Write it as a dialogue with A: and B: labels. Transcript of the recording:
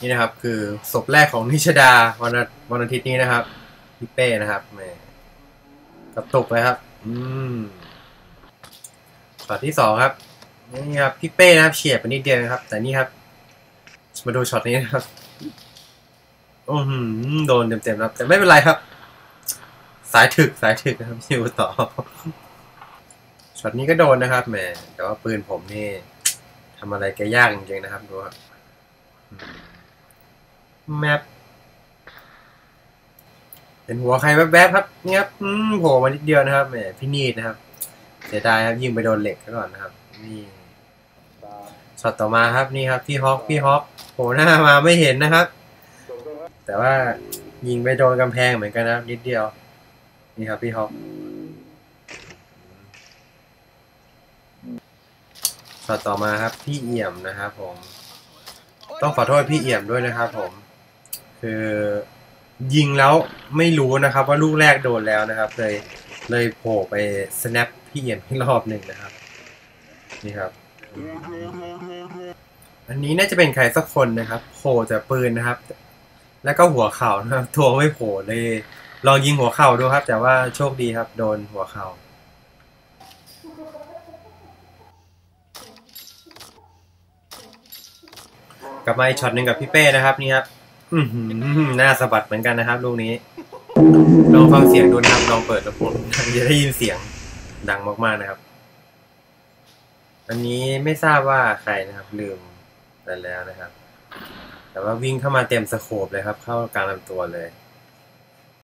A: นี่นะครับ คือศพแรกของนิชดาวันอาวันอาทิตย์นี้นะครับพี่เป้นะครับแหมกระตุกเลยครับ อืมช็อตที่สองครับนี่ครับพี่เป้นะครับเฉียดไปนิดเดียวนะครับ แต่นี่ครับ มาดูช็อตนี้นะครับอือหือโดนเต็มๆครับ แต่ไม่เป็นไรครับ สายถึกสายถึกนะครับอยู่ต่อช็อตนี้ก็โดนนะครับแหมแต่ว่าปืนผมนี่ทำอะไรแกยากจริงๆนะครับดูครับ แมปเป็นหัวใครแวบๆครับนี่ครับอืมโผล่มานิดเดียวนะครับแหมพี่นีดนะครับเสียดายครับยิงไปโดนเหล็กซะก่อนนะครับ นี่ช็อตต่อมาครับนี่ครับพี่ฮอกพี่ฮอกโผล่หน้ามาไม่เห็นนะครับ แต่ว่ายิงไปโดนกำแพงเหมือนกันนะนิดเดียว นี่ครับพี่ฮอกช็อตต่อมาครับพี่เอี่ยมนะครับผม ต้องขอโทษพี่เอี่ยมด้วยนะครับผม คือยิงแล้วไม่รู้นะครับ ว่าลูกแรกโดนแล้วนะครับ เลยเลยโผล่ไป snap พี่เอียมที่รอบหนึ่งนะครับ นี่ครับ อันนี้น่าจะเป็นใครสักคนนะครับโผล่จากปืนนะครับ แล้วก็หัวเข่านะครับตัวไม่โผล่เลย ลองยิงหัวเข่าดูครับ แต่ว่าโชคดีครับ โดนหัวเข่ากลับมาอีกช็อตหนึ่งกับพี่เป้นะครับนี่ครับ อือหือหน้าสะบัดเหมือนกันนะครับลูกนี้ ลองฟังเสียงดูนะครับลองเปิดลำโพงจะได้ยินเสียงดังมากๆนะครับ อันนี้ไม่ทราบว่าใครนะครับ ลืมไปแล้วนะครับ แต่ว่าวิ่งเข้ามาเต็มสโคปเลยครับ เข้ากลางลำตัวเลย